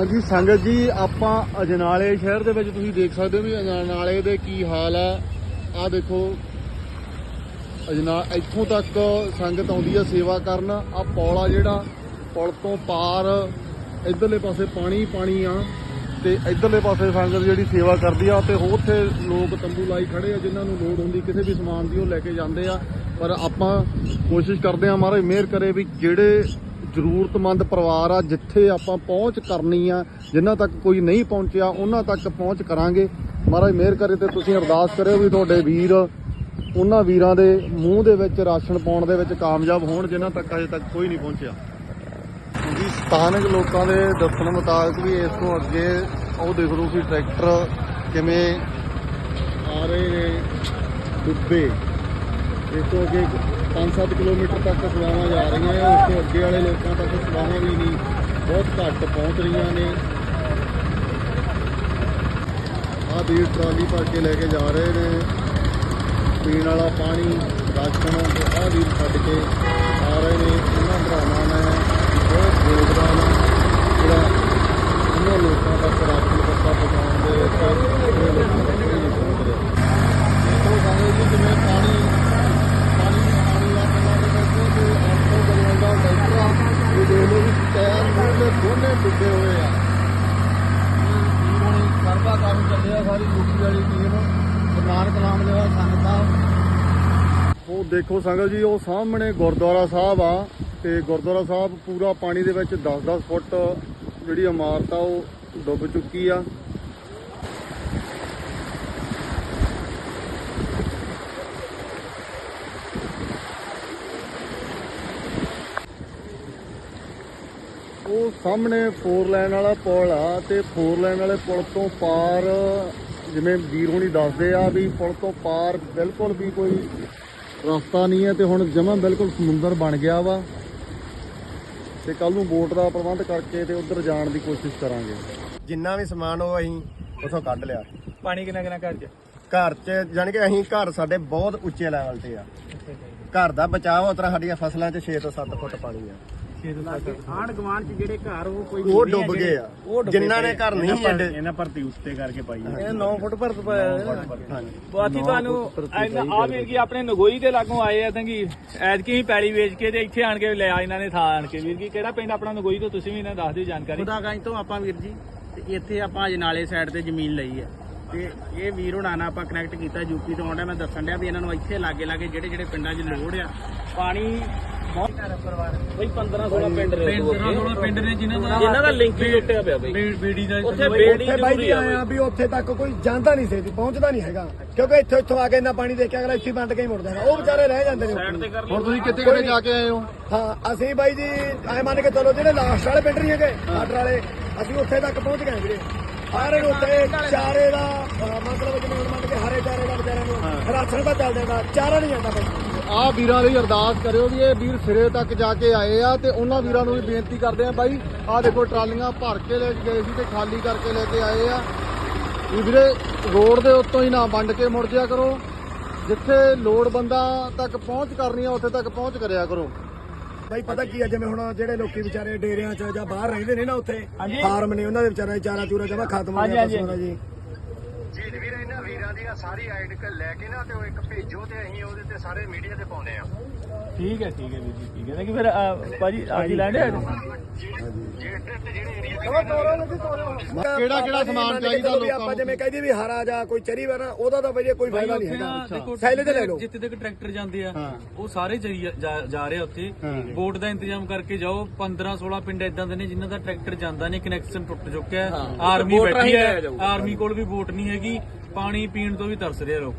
ਹਾਂਜੀ, ਸੰਗਤ ਜੀ, ਆਪਾਂ ਅਜਨਾਲੇ ਸ਼ਹਿਰ ਦੇ ਵਿੱਚ ਤੁਸੀਂ ਦੇਖ ਸਕਦੇ ਹੋ ਵੀ ਅਜਨਾਲੇ ਦੇ ਕੀ ਹਾਲ ਆ। ਆ ਦੇਖੋ, ਅਜਨਾ, ਇੱਥੋਂ ਤੱਕ ਸੰਗਤ ਆਉਂਦੀ ਆ ਸੇਵਾ ਕਰਨ। ਆ ਪੌਲ ਆ ਜਿਹੜਾ, ਪੁਲ ਤੋਂ ਪਾਰ ਇਧਰਲੇ ਪਾਸੇ ਪਾਣੀ ਪਾਣੀ ਆ ਤੇ ਇਧਰਲੇ ਪਾਸੇ ਸੰਗਤ ਜਿਹੜੀ ਸੇਵਾ ਕਰਦੀ ਆ ਤੇ ਉੱਥੇ ਲੋਕ ਤੰਬੂ ਲਾਈ ਖੜੇ ਆ, ਜਿਨ੍ਹਾਂ ਨੂੰ ਲੋੜ ਹੁੰਦੀ ਕਿਸੇ ਵੀ ਸਮਾਨ ਦੀ ਉਹ ਲੈ ਕੇ ਜਾਂਦੇ ਆ। ਪਰ ਆਪਾਂ ਕੋਸ਼ਿਸ਼ ਕਰਦੇ ਆ, ਮਹਾਰਾਜ, ਮਿਹਰ ਕਰੇ ਵੀ ਜਿਹੜੇ ਜ਼ਰੂਰਤਮੰਦ ਪਰਿਵਾਰ ਆ, ਜਿੱਥੇ ਆਪਾਂ ਪਹੁੰਚ ਕਰਨੀ ਆ ਜਿਨ੍ਹਾਂ ਤੱਕ ਕੋਈ ਨਹੀਂ ਪਹੁੰਚਿਆ, ਉਹਨਾਂ ਤੱਕ ਪਹੁੰਚ ਕਰਾਂਗੇ। ਮਹਾਰਾਜ, ਮਿਹਰ ਕਰੇ ਤੇ ਤੁਸੀਂ ਅਰਦਾਸ ਕਰਿਓ ਵੀ ਤੁਹਾਡੇ ਵੀਰ, ਉਹਨਾਂ ਵੀਰਾਂ ਦੇ ਮੂੰਹ ਦੇ ਵਿੱਚ ਰਾਸ਼ਨ ਪਾਉਣ ਦੇ ਵਿੱਚ ਕਾਮਯਾਬ ਹੋਣ ਜਿਨ੍ਹਾਂ ਤੱਕ ਅਜੇ ਤੱਕ ਕੋਈ ਨਹੀਂ ਪਹੁੰਚਿਆ। ਜੀ ਸਥਾਨਕ ਲੋਕਾਂ ਦੇ ਦੱਸਣ ਮੁਤਾਬਕ ਵੀ ਇਸ ਤੋਂ ਅੱਗੇ ਉਹ ਦੇਖ ਲਓ ਕਿ ਟਰੈਕਟਰ ਕਿਵੇਂ ਆ ਰਹੇ ਨੇ, ਡੁੱਬੇ। ਇਸ ਤੋਂ ਅੱਗੇ 5-7 ਕਿਲੋਮੀਟਰ ਤੱਕ ਸਵਾਵਾਂ ਜਾ ਰਹੀਆਂ ਨੇ ਉਸ ਤੋਂ ਅੱਗੇ ਵਾਲੇ ਲੋਕਾਂ ਤੱਕ ਸਵਾਵਾਂ ਵੀ ਨਹੀਂ, ਬਹੁਤ ਘੱਟ ਪਹੁੰਚ ਰਹੀਆਂ ਨੇ। ਆਹ ਵੀਰ ਟਰਾਲੀ ਭਰ ਕੇ ਲੈ ਕੇ ਜਾ ਰਹੇ ਨੇ। ਪੀਣ ਵਾਲਾ ਪਾਣੀ, ਰਾਸ਼ਨ ਤੇ ਆਹ ਵੀਰ ਛੱਡ ਕੇ ਆ ਰਹੇ ਨੇ। ਉਹਨਾਂ ਭਰਾਵਾਂ ਨੇ ਬਹੁਤ ਯੋਗਦਾਨ ਆ ਜਿਹੜਾ ਉਹਨਾਂ ਲੋਕਾਂ ਤੱਕ ਰਾਸ਼ਨ ਪੱਤਾ ਪਹੁੰਚਾਉਣ ਦੇ ਵਿੱਚ ਆਪਣੇ ਲੋਕਾਂ ਤੱਕ ਨਹੀਂ ਪਹੁੰਚ ਰਿਹਾ ਦੇਖੋ ਸਾਰੇ ਜੀ ਜਿਵੇਂ ਪਾਣੀ ਪਾਣੀ ਪਾਣੀ ਆ ਪਿੰਡਾਂ ਦੇ ਵਿੱਚ ਤੇ ਆਟੋ ਗਲੀਆਂ ਦਾ ਟਰੈਕਟਰ ਆ ਇਹ ਦੇਖ ਲਓ ਵੀ ਟਾਇਰ ਮੂਹਰੇ ਦੋਨੇ ਡੁੱਬੇ ਹੋਏ ਆ ਹੁਣ ਸਰਵਾ ਕੰਮ ਚੱਲਿਆ ਸਾਰੀ ਯੂਪੀ ਵਾਲੀ ਟੀਮ ਗੁਰੂ ਨਾਨਕ ਨਾਮ ਲੈਵਾ ਸੰਗਤਾਂ ਉਹ ਦੇਖੋ ਸੰਗਤ ਜੀ, ਉਹ ਸਾਹਮਣੇ ਗੁਰਦੁਆਰਾ ਸਾਹਿਬ ਆ ਤੇ ਗੁਰਦੁਆਰਾ ਸਾਹਿਬ ਪੂਰਾ ਪਾਣੀ ਦੇ ਵਿੱਚ 10-10 ਫੁੱਟ ਜਿਹੜੀ ਇਮਾਰਤ ਆ, ਉਹ ਡੁੱਬ ਚੁੱਕੀ ਆ ਉਹ ਸਾਹਮਣੇ 4 ਲਾਈਨ ਵਾਲਾ ਪੁਲ ਆ ਤੇ 4 ਲਾਈਨ ਵਾਲੇ ਪੁਲ ਤੋਂ ਪਾਰ ਜਿਵੇਂ ਵੀਰ ਹੁਣੀ ਦੱਸਦੇ ਆ ਵੀ ਪੁਲ ਤੋਂ ਪਾਰ ਬਿਲਕੁਲ ਵੀ ਕੋਈ ਰਸਤਾ ਨਹੀਂ ਹੈ ਤੇ ਹੁਣ ਜਮਾਂ ਬਿਲਕੁਲ ਸਮੁੰਦਰ ਬਣ ਗਿਆ ਵਾ। ਤੇ ਕੱਲ ਨੂੰ ਬੋਟ ਦਾ ਪ੍ਰਬੰਧ ਕਰਕੇ ਤੇ ਉੱਧਰ ਜਾਣ ਦੀ ਕੋਸ਼ਿਸ਼ ਕਰਾਂਗੇ। ਜਿੰਨਾ ਵੀ ਸਮਾਨ ਉਹ ਅਸੀਂ ਉਥੋਂ ਕੱਢ ਲਿਆ। ਪਾਣੀ ਕਿੰਨਾ ਕਿੰਨਾ ਘਰ ਚ? ਘਰ 'ਚ ਜਾਣੀ ਕਿ ਅਸੀਂ ਘਰ ਸਾਡੇ ਬਹੁਤ ਉੱਚੇ ਲੈਵਲ ਤੇ ਆ। ਘਰ ਦਾ ਬਚਾਅ ਉਸ ਤਰ੍ਹਾਂ ਸਾਡੀਆਂ ਫਸਲਾਂ 'ਚ 6 ਤੋਂ 7 ਫੁੱਟ ਪਾਣੀ ਆ। ਆਣ ਗਵਾਨ ਚ ਜਿਹੜੇ ਘਰ ਉਹ ਕੋਈ ਉਹ ਡੁੱਬ ਗਏ ਆ। ਜਿਨ੍ਹਾਂ ਨੇ ਘਰ ਨਹੀਂ ਐਡੇ ਇਹਨਾਂ ਭਰਤੀ ਉੱਤੇ ਕਰਕੇ ਪਾਈ ਇਹ 9 ਫੁੱਟ ਭਰਤ ਪਾਇਆ ਹਾਂਜੀ। ਬਾਕੀ ਤੁਹਾਨੂੰ ਆ ਵੀਰ ਕੀ ਆਪਣੇ ਨਗੋਈ ਦੇ ਲਾਗੋਂ ਆਏ ਆ ਤਾਂ ਕਿ ਐਤਕੀ ਹੀ ਪੈਲੀ ਵੇਚ ਕੇ ਤੇ ਇੱਥੇ ਆਣ ਕੇ ਲਿਆ ਇਹਨਾਂ ਨੇ ਥਾਂ ਆਣ ਕੇ। ਵੀਰ ਕੀ ਕਿਹੜਾ ਪਿੰਡ ਆਪਣਾ ਨਗੋਈ ਤੋਂ ਤੁਸੀਂ ਵੀ ਇਹਨਾਂ ਦੱਸ ਦਿਓ ਜਾਣਕਾਰੀ? ਖੁਦਾਗੰਜ ਤੋਂ ਆਪਾਂ ਵੀਰ ਜੀ ਤੇ ਇੱਥੇ ਆਪਾਂ ਅਜਨਾਲੇ ਸਾਈਡ ਤੇ ਜ਼ਮੀਨ ਲਈ ਹੈ ਤੇ ਇਹ ਵੀਰ ਹੁਣਾਂ ਨਾਲ ਆਪਾਂ ਕਨੈਕਟ ਕੀਤਾ ਯੂਪੀ ਤੋਂ ਆਉਂਦਾ ਮੈਂ ਦੱਸਣ ਡਿਆ ਵੀ ਇਹਨਾਂ ਨੂੰ ਇੱਥੇ ਲਾਗੇ ਲਾਗੇ ਜਿਹੜੇ ਜਿਹੜੇ ਪਿੰਡਾਂ 'ਚ ਲੋੜ ਆ ਪਾਣੀ ਬਈ 15 16 ਪਿੰਡ ਰਹੇ 15 16 ਪਿੰਡ ਨੇ ਜਿਨ੍ਹਾਂ ਦਾ ਜਿਨ੍ਹਾਂ ਦਾ ਲਿੰਕ ਹੀ ਟੁੱਟਿਆ ਪਿਆ ਬਈ। ਬੇੜੀ ਦਾ ਉੱਥੇ ਬੇੜੀ ਉੱਥੇ ਬਾਈ ਜ਼ਰੂਰੀ ਜੀ ਆ ਆਇਆ ਵੀ ਉੱਥੇ ਤੱਕ ਕੋਈ ਜਾਂਦਾ ਨਹੀਂ ਸੀ ਪਹੁੰਚਦਾ ਨਹੀਂ ਹੈਗਾ। ਕਿਉਂਕਿ ਇੱਥੇ ਇੱਥੋਂ ਆ ਕੇ ਇੰਨਾ ਪਾਣੀ ਦੇਖਿਆ ਅਗਲਾ ਇੱਥੇ ਹੀ ਬੰਦ ਕੇ ਹੀ ਮੁੜ ਜਾਂਦਾ ਉਹ ਵਿਚਾਰੇ ਰਹਿ ਜਾਂਦੇ ਨੇ ਉੱਥੇ। ਹੁਣ ਤੁਸੀਂ ਕਿੱਥੇ ਕਿੱਥੇ ਜਾ ਕੇ ਆਏ ਹੋ? ਹਾਂ ਅਸੀਂ ਬਾਈ ਜੀ ਐ ਮੰਨ ਕੇ ਚਲੋ ਜਿਹੜੇ ਲਾਸਟ ਵਾਲੇ ਪਿੰਡ ਨਹੀਂ ਹੈਗੇ ਬਾਰਡਰ ਵਾਲੇ ਅਸੀਂ ਉੱਥੇ ਤੱਕ ਪਹੁੰਚ ਗਏ ਵੀਰੇ। ਸਾਰੇ ਉੱਥੇ ਚਾਰੇ ਦਾ ਮਤਲਬ ਜਿਵੇਂ ਮੰਨ ਕੇ ਹਰੇ ਚਾਰੇ ਦਾ ਵਿਚਾਰਿਆਂ ਨੂੰ ਰਾਸ਼ਨ ਦਾ ਚੱਲ ਜਾਂਦਾ ਚਾਰਾ ਨਹੀਂ ਜਾਂਦਾ ਬਾਈ। ਆਹ ਵੀਰਾਂ ਲਈ ਅਰਦਾਸ ਕਰਿਓ ਵੀ ਇਹ ਵੀਰ ਸਿਰੇ ਤੱਕ ਜਾ ਕੇ ਆਏ ਆ ਤੇ ਉਹਨਾਂ ਵੀਰਾਂ ਨੂੰ ਵੀ ਬੇਨਤੀ ਕਰਦੇ ਆ ਬਾਈ ਆਹ ਦੇਖੋ ਟਰਾਲੀਆਂ ਭਰ ਕੇ ਲੈ ਕੇ ਗਏ ਸੀ ਤੇ ਖਾਲੀ ਕਰਕੇ ਲੈ ਕੇ ਆਏ ਆ। ਵੀ ਵੀਰੇ ਰੋਡ ਦੇ ਉੱਤੋਂ ਹੀ ਨਾ ਵੰਡ ਕੇ ਮੁੜ ਜਿਆ ਕਰੋ। ਜਿੱਥੇ ਲੋੜ ਬੰਦਾ ਤੱਕ ਪਹੁੰਚ ਕਰਨੀ ਆ ਉੱਥੇ ਤੱਕ ਪਹੁੰਚ ਕਰਿਆ ਕਰੋ। ਬਾਈ ਪਤਾ ਕੀ ਆ ਜਿਵੇਂ ਹੁਣ ਜਿਹੜੇ ਲੋਕੀ ਵਿਚਾਰੇ ਡੇਰਿਆਂ 'ਚ ਜਾਂ ਬਾਹਰ ਰਹਿੰਦੇ ਨੇ ਨਾ ਉੱਥੇ ਫਾਰਮ ਨੇ ਉਹਨਾਂ ਦੇ ਵਿਚਾਰਿਆਂ ਚਾਰਾ ਚੂਰਾ ਜਮਾ ਖਤਮ ਹੋ ਗਿਆ ਜੀ। ਜੀ ਵੀਰ ਇਹਨਾਂ ਵੀਰਾਂ ਦੀਆਂ ਸਾਰੀ ਆਈਡੀ ਲੈ ਕੇ ਨਾ ਤੇ ਉਹ ਇੱਕ ਭੇਜੋ ਤੇ ਅਸੀਂ ਉਹਦੇ ਤੇ ਸਾਰੇ ਮੀਡੀਆ ਤੇ ਪਾਉਨੇ ਆ ਠੀਕ ਹੈ ਠੀਕ ਹੈ ਵੀਰ ਜੀ ਠੀਕ ਹੈ। ਕਿ ਫਿਰ ਅਹ, ਭਾਜੀ ਅੱਜ ਹੀ ਲੈਂਦੇ ਜਿਹੜੇ ਕਿਹੜਾ ਕਿਹੜਾ ਸਮਾਨ ਚਾਹੀਦਾ ਲੋਕਾਂ ਆਪਾਂ ਨੂੰ? ਜਿਵੇਂ ਕਹਿੰਦੇ ਵੀ ਹਰਾ ਜਾਂ ਕੋਈ ਚਰੀ ਵਾਲਾ ਉਹਦਾ ਤਾਂ ਬਈ ਕੋਈ ਫਾਇਦਾ ਨਹੀਂ ਹੈਗਾ ਸੈਲੇ ਤੇ ਲੈ ਲਓ ਜਿੱਥੇ ਤੱਕ ਟਰੈਕਟਰ ਜਾਂਦੇ ਆ। ਉਹ ਸਾਰੇ ਜਾ- ਰਹੇ ਆ ਉੱਥੇ। ਬੋਟ ਦਾ ਇੰਤਜ਼ਾਮ ਕਰਕੇ ਜਾਓ 15 16 ਪਿੰਡ ਇਦਾਂ ਦੇ ਨੇ ਜਿਨ੍ਹਾਂ ਦਾ ਟਰੈਕਟਰ ਜਾਂਦਾ ਨਹੀਂ ਕਨੈਕਸ਼ਨ ਟੁੱਟ ਚੁੱਕਿਆ ਆਰਮੀ ਬੈਠੀ ਹੈ। ਆਰਮੀ ਕੋਲ ਵੀ ਬੋਟ ਨਹੀਂ ਹੈਗੀ ਪਾਣੀ ਪੀਣ ਤੋਂ ਵੀ ਤਰਸ ਰਹੇ ਆ ਲੋਕ।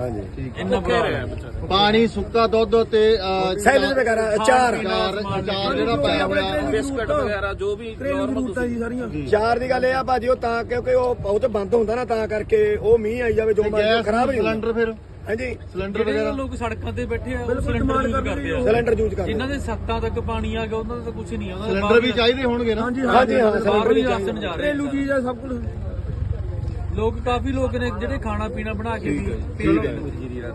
ਹਾਂਜੀ। ਇੰਨਾ ਬੁਰਾ ਹਾਲ ਹੈ। ਪਾਣੀ ਸੁੱਕਾ ਦੁੱਧ ਤੇ ਅਹ, ਵਗੈਰਾ ਚਾਰ ਅਚਾਰ ਅਚਾਰ ਜਿਹੜਾ ਪਾਇਆ ਹੋਇਆ ਬਿਸਕਟ ਵਗੈਰਾ ਜੋ ਵੀ ਨਾਰਮਲ ਤੁਸੀਂ ਚਾਰ ਦੀ ਗੱਲ ਇਹ ਆ ਭਾਜੀ ਉਹ ਤਾਂ ਕਿਉਂਕਿ ਉਹ ਉਹ ਤੇ ਬੰਦ ਹੁੰਦਾ ਨਾ ਤਾਂ ਕਰਕੇ ਉਹ ਮੀਂਹ ਆਈ ਜਾਵੇ ਜੋ ਮਰਜ਼ੀ ਗੈਸ ਖਰਾਬ ਨਹੀਂ ਹੁੰਦਾ। ਸਿਲੰਡਰ ਫਿਰ? ਹਾਂਜੀ। ਸਿਲੰਡਰ ਜਿਹੜੇ ਵਗੈਰਾ? ਲੋਕ ਸੜਕਾਂ ਤੇ ਬੈਠੇ ਆ ਉਹ ਸਿਲੰਡਰ ਯੂਜ਼ ਕਰਦੇ ਆ। ਸਿਲੰਡਰ ਯੂਜ਼ ਕਰਦੇ ਜਿਨ੍ਹਾਂ ਦੇ ਸੱਤਾਂ ਤੱਕ ਪਾਣੀ ਆ ਗਿਆ ਉਹਨਾਂ ਦਾ ਤਾਂ ਕੁਝ ਨਹੀਂ ਆ ਉਹਨਾਂ ਦਾ ਸਿਲੰਡਰ ਵੀ ਚਾਹੀਦੇ ਹੋਣਗੇ ਨਾ। ਹਾਂਜੀ ਹਾਂ ਬਾਹਰ ਸਿਲੰਡਰ ਵੀ ਰਾਸ਼ਨ ਜਾ ਰਹੇ ਆ। ਚੀਜ਼ ਆ ਸਭ ਕੁਝ ਲੋਕ ਕਾਫੀ ਲੋਕ ਨੇ ਜਿਹੜੇ ਖਾਣਾ ਪੀਣਾ ਬਣਾ ਕੇ ਵੀ ਪੀ ਰਹੇ ਨੇ।